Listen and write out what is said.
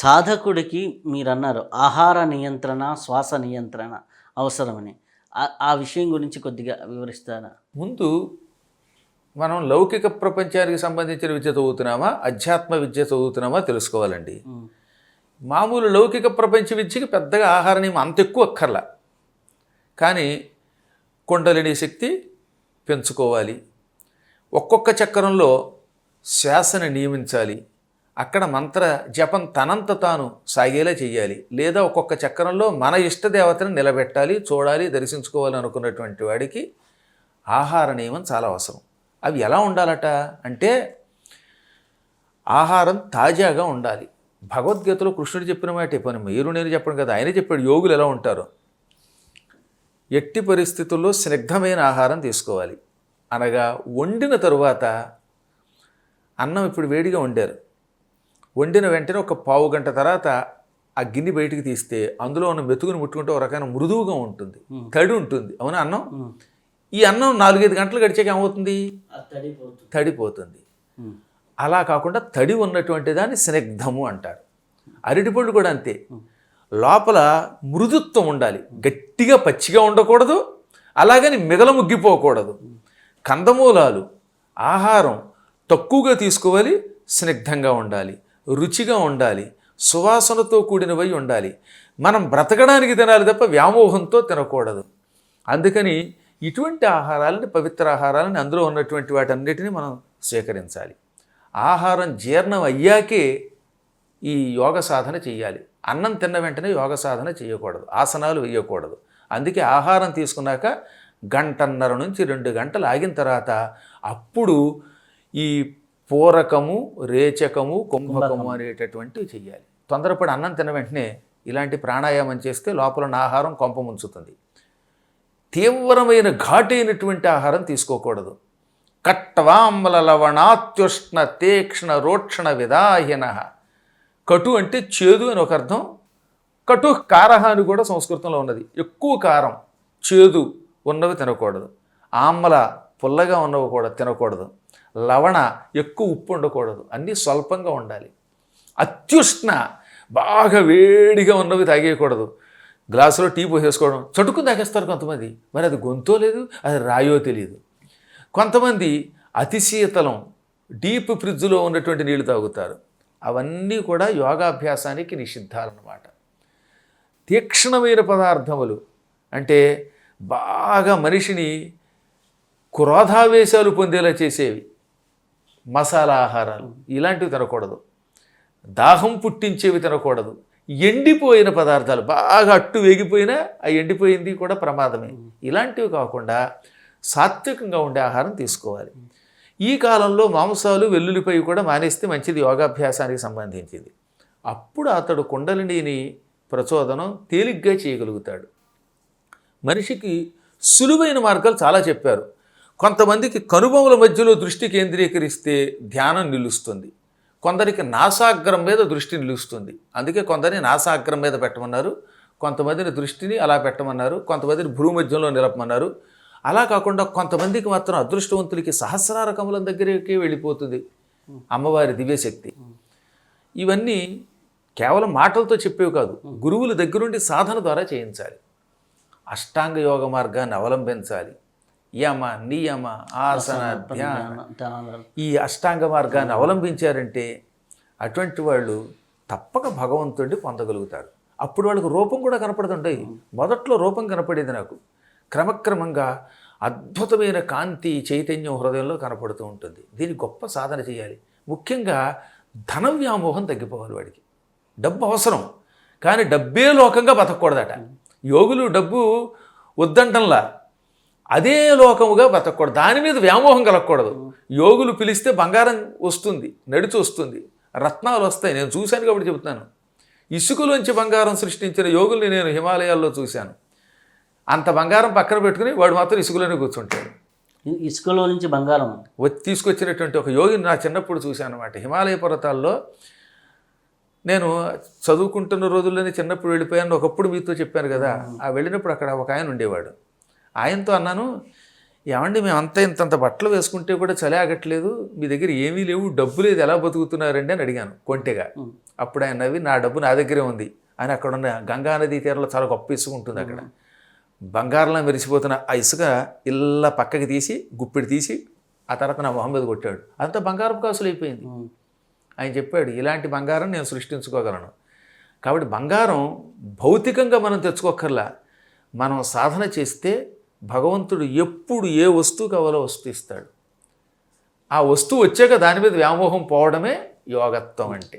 సాధకుడికి మీరు అన్నారు ఆహార నియంత్రణ శ్వాస నియంత్రణ అవసరమని. ఆ- ఆ విషయం గురించి కొద్దిగా వివరిస్తారా? ముందు మనం లౌకిక ప్రపంచానికి సంబంధించిన విద్య చదువుతున్నామా అధ్యాత్మ విద్య చదువుతున్నామా తెలుసుకోవాలండి. మామూలు లౌకిక ప్రపంచ విద్యకి పెద్దగా ఆహార నియమం అంత ఎక్కువ అక్కర్లా. కానీ కుండలిని శక్తి పెంచుకోవాలి. ఒక్కొక్క చక్రంలో శ్వాసను నియమించాలి. అక్కడ మంత్ర జపం తనంత తాను సాగేలా చేయాలి లేదా ఒక్కొక్క చక్రంలో మన ఇష్టదేవతను నిలబెట్టాలి చూడాలి దర్శించుకోవాలి అనుకున్నటువంటి వాడికి ఆహార నియమం చాలా అవసరం. అవి ఎలా ఉండాలట అంటే ఆహారం తాజాగా ఉండాలి. భగవద్గీతలో కృష్ణుడు చెప్పిన మాట పని మీరు నేను చెప్పడం కదా ఆయన చెప్పాడు యోగులు ఎలా ఉంటారు? ఎట్టి పరిస్థితుల్లో స్నిగ్ధమైన ఆహారం తీసుకోవాలి. అనగా వండిన తరువాత అన్నం ఇప్పుడు వేడిగా వండారు. వండిన వెంటనే ఒక పావు గంట తర్వాత ఆ గిన్నె బయటికి తీస్తే అందులో ఉన్న మెతుకుని ముట్టుకుంటే ఒక రకమైన మృదువుగా ఉంటుంది తడి ఉంటుంది. అవునా అన్నం? ఈ అన్నం నాలుగైదు గంటలు గడిచాక ఏమవుతుంది? అది తడిపోతుంది. అలా కాకుండా తడి ఉన్నటువంటి దాన్ని స్నిగ్ధము అంటారు. అరటిపళ్ళు కూడా అంతే. లోపల మృదుత్వం ఉండాలి. గట్టిగా పచ్చిగా ఉండకూడదు అలాగని మిగల ముగ్గిపోకూడదు. కందమూలాలు ఆహారం తక్కువగా తీసుకోవాలి స్నిగ్ధంగా ఉండాలి. రుచిగా ఉండాలి సువాసనతో కూడినవై ఉండాలి. మనం బ్రతకడానికి తినాలి తప్ప వ్యామోహంతో తినకూడదు. అందుకని ఇటువంటి ఆహారాలని పవిత్ర ఆహారాలని అందులో ఉన్నటువంటి వాటన్నిటిని మనం స్వీకరించాలి. ఆహారం జీర్ణం అయ్యాకే ఈ యోగ సాధన చేయాలి. అన్నం తిన్న వెంటనే యోగ సాధన చేయకూడదు. ఆసనాలు వేయకూడదు. అందుకే ఆహారం తీసుకున్నాక గంటన్నర నుంచి రెండు గంటలు ఆగిన తర్వాత అప్పుడు ఈ పూరకము రేచకము కుంభకము అనేటటువంటివి చేయాలి తొందరపడి అన్నం తిన్న వెంటనే ఇలాంటి ప్రాణాయామం చేస్తే లోపల ఆహారం కొంప ముంచుతుంది. తీవ్రమైన ఘాటైనటువంటి ఆహారం తీసుకోకూడదు. కట్వాంబల లవణాత్యుష్ణ తీక్ష్ణ రోక్షణ విదాహిన. కటు అంటే చేదు అని ఒక అర్థం. కటు కారహ అని కూడా సంస్కృతంలో ఉన్నది. ఎక్కువ కారం చేదు ఉన్నవి తినకూడదు. ఆమ్మల పుల్లగా ఉన్నవి కూడా తినకూడదు. లవణ ఎక్కువ ఉప్పు ఉండకూడదు. అన్నీ స్వల్పంగా ఉండాలి. అత్యుష్ణ బాగా వేడిగా ఉన్నవి తాగేయకూడదు. గ్లాసులో టీ పోసేసుకోవడం. చటుకుని తాగేస్తారు కొంతమంది. మరి అది గొంతో లేదు అది రాయో తెలియదు కొంతమంది అతి శీతలం డీప్ ఫ్రిడ్జ్లో ఉన్నటువంటి నీళ్ళు తాగుతారు. అవన్నీ కూడా యోగాభ్యాసానికి నిషిద్ధాలన్నమాట. తీక్షణమైన పదార్థములు అంటే బాగా మనిషిని క్రోధావేశాలు పొందేలా చేసేవి. మసాలా ఆహారాలు. ఇలాంటివి తినకూడదు. దాహం పుట్టించేవి తినకూడదు. ఎండిపోయిన పదార్థాలు బాగా అట్టు వేగిపోయినా ఆ ఎండిపోయింది కూడా ప్రమాదమే. ఇలాంటివి కాకుండా సాత్వికంగా ఉండే ఆహారం తీసుకోవాలి. ఈ కాలంలో మాంసాలు వెల్లుల్లిపై కూడా మానేస్తే మంచిది యోగాభ్యాసానికి సంబంధించింది. అప్పుడు అతడు కుండలిని ప్రచోదనం తేలిగ్గా చేయగలుగుతాడు. మనిషికి సులువైన మార్గాలు చాలా చెప్పారు. కొంతమందికి కనుబొమ్మల మధ్యలో దృష్టి కేంద్రీకరిస్తే ధ్యానం నిలుస్తుంది. కొందరికి నాసాగ్రం మీద దృష్టి నిలుస్తుంది. అందుకే కొందరిని నాసాగ్రం మీద పెట్టమన్నారు. కొంతమందిని దృష్టిని అలా పెట్టమన్నారు. కొంతమందిని భూమధ్యంలో నిలపమన్నారు. అలా కాకుండా కొంతమందికి మాత్రం అదృష్టవంతులకి సహస్రార కమలం దగ్గరికి వెళ్ళిపోతుంది. అమ్మవారి దివ్యశక్తి ఇవన్నీ కేవలం మాటలతో చెప్పేవి కాదు. గురువుల దగ్గరుండి సాధన ద్వారా చేయించాలి. అష్టాంగ యోగ మార్గాన్ని అవలంబించాలి. యమ నియమ ఆసన ధ్యాన. ఈ అష్టాంగ మార్గాన్ని అవలంబించారంటే అటువంటి వాళ్ళు తప్పక భగవంతుడిని పొందగలుగుతారు. అప్పుడు వాళ్ళకు రూపం కూడా కనపడుతుంటాయి మొదట్లో రూపం కనపడేది నాకు. క్రమక్రమంగా అద్భుతమైన కాంతి చైతన్యం హృదయంలో కనపడుతూ ఉంటుంది. దీని గొప్ప సాధన చేయాలి. ముఖ్యంగా ధన వ్యామోహం తగ్గిపోవాలి వాడికి. డబ్బు అవసరం. కానీ డబ్బే లోకంగా బతకూడదట. యోగులు డబ్బు వద్దంటంలా. అదే లోకముగా బతకూడదు దాని మీద వ్యామోహం కలగకూడదు. యోగులు పిలిస్తే బంగారం వస్తుంది నడిచి వస్తుంది రత్నాలు వస్తాయి. నేను చూశాను కాబట్టి చెబుతున్నాను. ఇసుకలోంచి బంగారం సృష్టించిన యోగుల్ని నేను హిమాలయాల్లో చూశాను. అంత బంగారం పక్కన పెట్టుకుని వాడు మాత్రం ఇసుకలోనే కూర్చుంటాడు. ఇసుకలో నుంచి బంగారం. వచ్చి తీసుకొచ్చినటువంటి ఒక యోగిని నా చిన్నప్పుడు చూశాను అనమాట హిమాలయ పర్వతాల్లో నేను చదువుకుంటున్న రోజుల్లోనే చిన్నప్పుడు వెళ్ళిపోయాను. ఒకప్పుడు మీతో చెప్పాను కదా ఆ వెళ్ళినప్పుడు అక్కడ ఒక ఆయన ఉండేవాడు. ఆయనతో అన్నాను ఏమండి మేము అంత ఇంతంత బట్టలు వేసుకుంటే కూడా చలి ఆగట్లేదు మీ దగ్గర ఏమీ లేవు డబ్బు లేదు ఎలా బతుకుతున్నారండి? అని అడిగాను కొంటెగా. అప్పుడు ఆయన నవ్వి నా డబ్బు నా దగ్గరే ఉంది. అని అక్కడ ఉన్న గంగా నదీ తీరంలో చాలా గొప్ప ఇసుక ఉంటుంది అక్కడ. బంగారంలో మెరిసిపోతున్న ఆ ఇసుక ఇలా పక్కకి తీసి గుప్పిడి తీసి ఆ తర్వాత నా మొహం మీద కొట్టాడు. అంతా బంగారపు కాసులు అయిపోయింది. ఆయన చెప్పాడు ఇలాంటి బంగారం నేను సృష్టించుకోగలను. కాబట్టి బంగారం భౌతికంగా మనం తెచ్చుకోకర్లా మనం సాధన చేస్తే భగవంతుడు ఎప్పుడు ఏ వస్తువు కావాలో వస్తువు ఇస్తాడు. ఆ వస్తువు వచ్చాక దాని మీద వ్యామోహం పోవడమే యోగత్వం అంటే.